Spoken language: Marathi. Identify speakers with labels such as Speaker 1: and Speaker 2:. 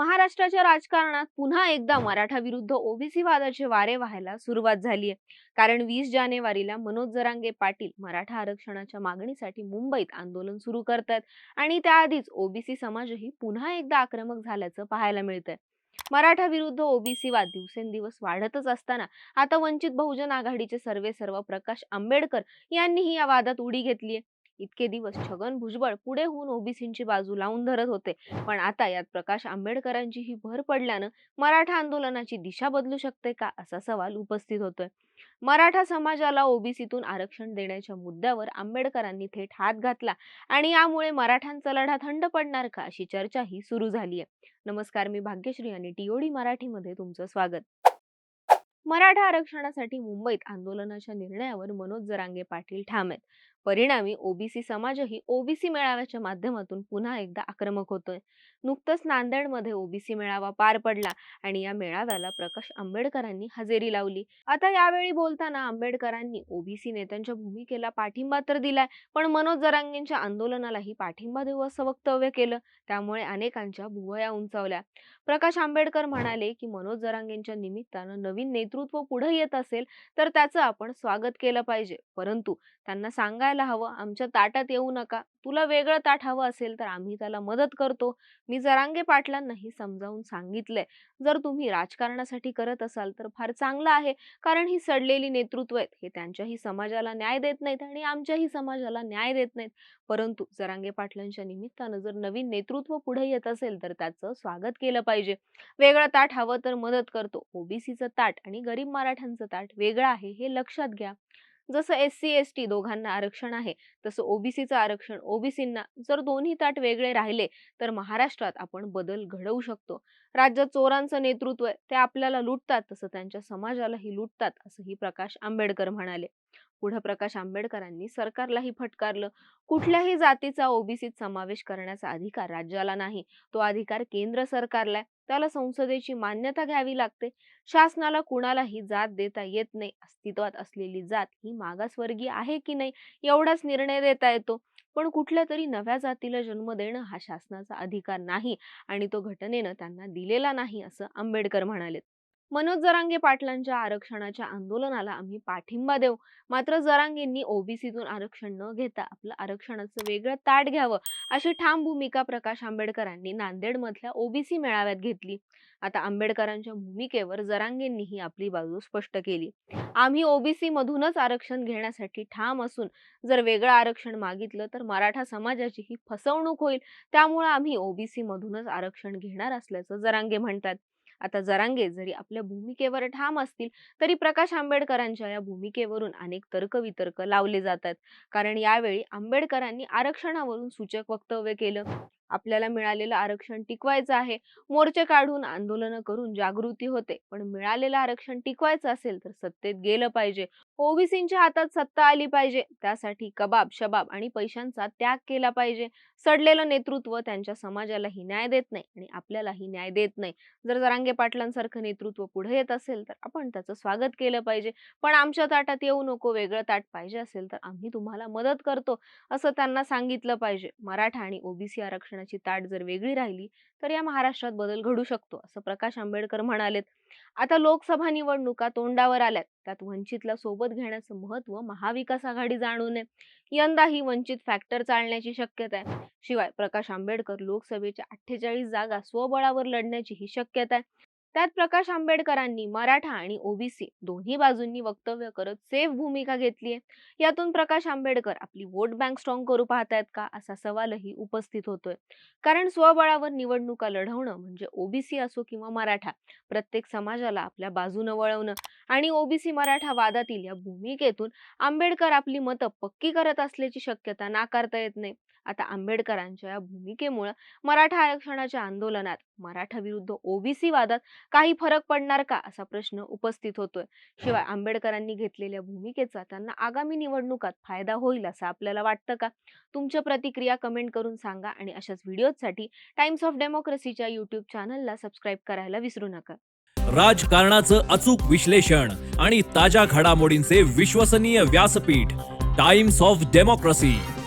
Speaker 1: महाराष्ट्राच्या राजकारणात पुन्हा एकदा मराठा विरुद्ध ओबीसी वादाचे वारे व्हायला सुरुवात झालीय. कारण वीस जानेवारीला मनोज जरांगे पाटील मराठा आरक्षणाच्या मागणीसाठी मुंबईत आंदोलन सुरू करतात आणि त्याआधीच ओबीसी समाजही पुन्हा एकदा आक्रमक झाल्याचं पाहायला मिळतंय. मराठा विरुद्ध ओबीसी वाद दिवसेंदिवस वाढतच असताना आता वंचित बहुजन आघाडीचे सर्वे सर्व प्रकाश आंबेडकर यांनीही या वादात उडी घेतलीय. इतके दिवस छगन भुजबळ पुढे होऊन ओबीसींची बाजू लावून धरत होते. पण आता यात प्रकाश आंबेडकरांची ही भर पडल्यानं मराठा आंदोलनाची दिशा बदलू शकते का? असा सवाल उपस्थित होतोय. मराठा समाजाला ओबीसीतून आरक्षण देण्याच्या मुद्द्यावर आंबेडकरांनी थेट हात घातला आणि यामुळे मराठ्यांचा लढा थंड पडणार का अशी चर्चाही सुरू झाली आहे नमस्कार मी भाग्यश्री आणि टीओडी मराठीमध्ये तुमचं स्वागत. मराठा आरक्षणासाठी मुंबईत आंदोलनाच्या निर्णयावर मनोज जरांगे पाटील ठाम आहेत. परिणामी ओबीसी समाजही ओबीसी मेळाव्याच्या माध्यमातून पुन्हा एकदा आक्रमक होतोय. नुकतंच नांदेडमध्ये ओबीसी मेळावा पार पडला आणि या मेळाव्याला प्रकाश आंबेडकरांनी हजेरी लावली. आता यावेळी बोलताना आंबेडकरांनी ओबीसी नेत्यांच्या भूमिकेला पाठिंबा तर दिलाय पण मनोज जरांगेंच्या आंदोलनालाही पाठिंबा देऊ असं वक्तव्य केलं. त्यामुळे अनेकांच्या भुवया उंचावल्या. प्रकाश आंबेडकर म्हणाले की मनोज जरांगेंच्या निमित्तानं नवीन नेतृत्व पुढे येत असेल तर त्याचं आपण स्वागत केलं पाहिजे. परंतु त्यांना करायला हवं. आमच्या ताटात येऊ नका. तुला वेगळं ताट हवं असेल तर आम्ही त्याला मदत करतो. मी जरांगे पाटलांनाही समजावून सांगितलंय. जर तुम्ही राजकारणासाठी करत असाल तर फार चांगलं आहे. कारण ही सडलेली नेतृत्व आहेत. हे त्यांच्याही समाजाला न्याय देत नाहीत आणि आमच्याही समाजाला न्याय देत नाहीत. परंतु जरांगे पाटलांच्या निमित्तानं जर नवीन नेतृत्व पुढे येत असेल तर त्याचं स्वागत केलं पाहिजे. वेगळं ताट हवं तर मदत करतो. ओबीसीचं ताट आणि गरीब मराठ्यांचं ताट वेगळं आहे हे लक्षात घ्या. जसं एस सी एस टी दोघांना आरक्षण आहे तसं ओबीसीचं आरक्षण ओबीसींना जर दोन्ही ताट वेगळे राहिले तर महाराष्ट्रात आपण बदल घडवू शकतो. राज्यात चोरांचं नेतृत्व आहे ते आपल्याला लुटतात तसं त्यांच्या समाजालाही लुटतात असंही प्रकाश आंबेडकर म्हणाले. पुढे प्रकाश आंबेडकरांनी सरकारलाही फटकारलं. कुठल्याही जातीचा ओबीसीत समावेश करण्याचा अधिकार राज्याला नाही. तो अधिकार केंद्र सरकारला आहे. त्याला संसदेची मान्यता घ्यावी लागते. शासनाला कुणालाही जात देता येत नाही. अस्तित्वात असलेली जात ही मागासवर्गीय आहे की नाही एवढाच निर्णय देता येतो. पण कुठल्या तरी नव्या जातीला जन्म देणं हा शासनाचा अधिकार नाही आणि तो घटनेनं त्यांना दिलेला नाही असं आंबेडकर म्हणाले मनोज जरांगे पाटलांच्या आरक्षणाच्या आंदोलनाला आम्ही पाठिंबा देऊ. मात्र जरांगेंनी ओबीसीतून आरक्षण न घेता आपलं आरक्षणाचं वेगळं ताट घ्यावं अशी ठाम भूमिका प्रकाश आंबेडकरांनी नांदेडमधल्या ओबीसी मेळाव्यात घेतली. आता आंबेडकरांच्या भूमिकेवर जरांगेंनीही आपली बाजू स्पष्ट केली. आम्ही ओबीसी मधूनच आरक्षण घेण्यासाठी ठाम असून जर वेगळं आरक्षण मागितलं तर मराठा समाजाची ही फसवणूक होईल. त्यामुळे आम्ही ओबीसी मधूनच आरक्षण घेणार असल्याचं जरांगे म्हणतात. आता जरांगे जरी आपल्या भूमिकेवर ठाम असतील तरी प्रकाश आंबेडकरांच्या या भूमिकेवरून अनेक तर्कवितर्क लावले जातात. कारण यावेळी आंबेडकरांनी आरक्षणावरून सूचक वक्तव्य केलं. आपल्याला मिळालेलं आरक्षण टिकवायचं आहे. मोर्चे काढून आंदोलनं करून जागृती होते. पण मिळालेलं आरक्षण टिकवायचं असेल तर सत्तेत गेलं पाहिजे. ओबीसींच्या हातात सत्ता आली पाहिजे. त्यासाठी कबाब शबाब आणि पैशांचा त्याग केला पाहिजे. सडलेलं नेतृत्व त्यांच्या समाजालाही न्याय देत नाही आणि आपल्यालाही न्याय देत नाही. जर जरांगे पाटलांसारखं नेतृत्व पुढे येत असेल तर आपण त्याचं स्वागत केलं पाहिजे. पण आमच्या ताटात येऊ नको वेगळं ताट पाहिजे असेल तर आम्ही तुम्हाला मदत करतो असं त्यांना सांगितलं पाहिजे. मराठा आणि ओबीसी आरक्षणाची ताट जर वेगळी राहिली तर या महाराष्ट्रात बदल घडू शकतो असं प्रकाश आंबेडकर म्हणालेत. आता लोकसभा निवडणुका तोंडावर आल्यात. त्यात वंचितला सोबत घेण्याचं महत्त्व महाविकास आघाडी जाणून आहे. यंदाही वंचित फॅक्टर चालण्याची शक्यता आहे. शिवाय प्रकाश आंबेडकर लोकसभेच्या अठ्ठेचाळीस जागा स्वबळावर लढण्याची ही शक्यता आहे. त्यात प्रकाश आंबेडकरांनी मराठा आणि ओबीसी दोन्ही बाजूंनी वक्तव्य करत सेफ भूमिका घेतली आहे यातून प्रकाश आंबेडकर आपली वोट बँक स्ट्रॉंग करू पाहतायत का? असा सवालही उपस्थित होतोय. कारण स्वबळावर निवडणुका लढवणं म्हणजे ओबीसी असो किंवा मराठा प्रत्येक समाजाला आपल्या बाजूनं वळवणं आणि ओबीसी मराठा वादातील या भूमिकेतून आंबेडकर आपली मतं पक्की करत असल्याची शक्यता नाकारता येत नाही. आता आंबेडकरांच्या या भूमिकेमुळे मराठा आरक्षणाच्या आंदोलनात मराठा विरुद्ध ओबीसी वादात काही फरक पडणार का असा प्रश्न उपस्थित होतोय. शिवाय आंबेडकरांनी घेतलेल्या भूमिकेचा त्यांना आगामी निवडणुकात फायदा होईल असं आपल्याला वाटतं का? तुमच्या प्रतिक्रिया कमेंट करून सांगा आणि अशाच व्हिडिओसाठी टाइम्स ऑफ डेमोक्रेसीच्या युट्यूब चॅनलला सबस्क्राईब करायला विसरू नका.
Speaker 2: राजकारणाचं अचूक विश्लेषण आणि ताज्या घडामोडींचे विश्वसनीय व्यासपीठ टाइम्स ऑफ डेमोक्रेसी.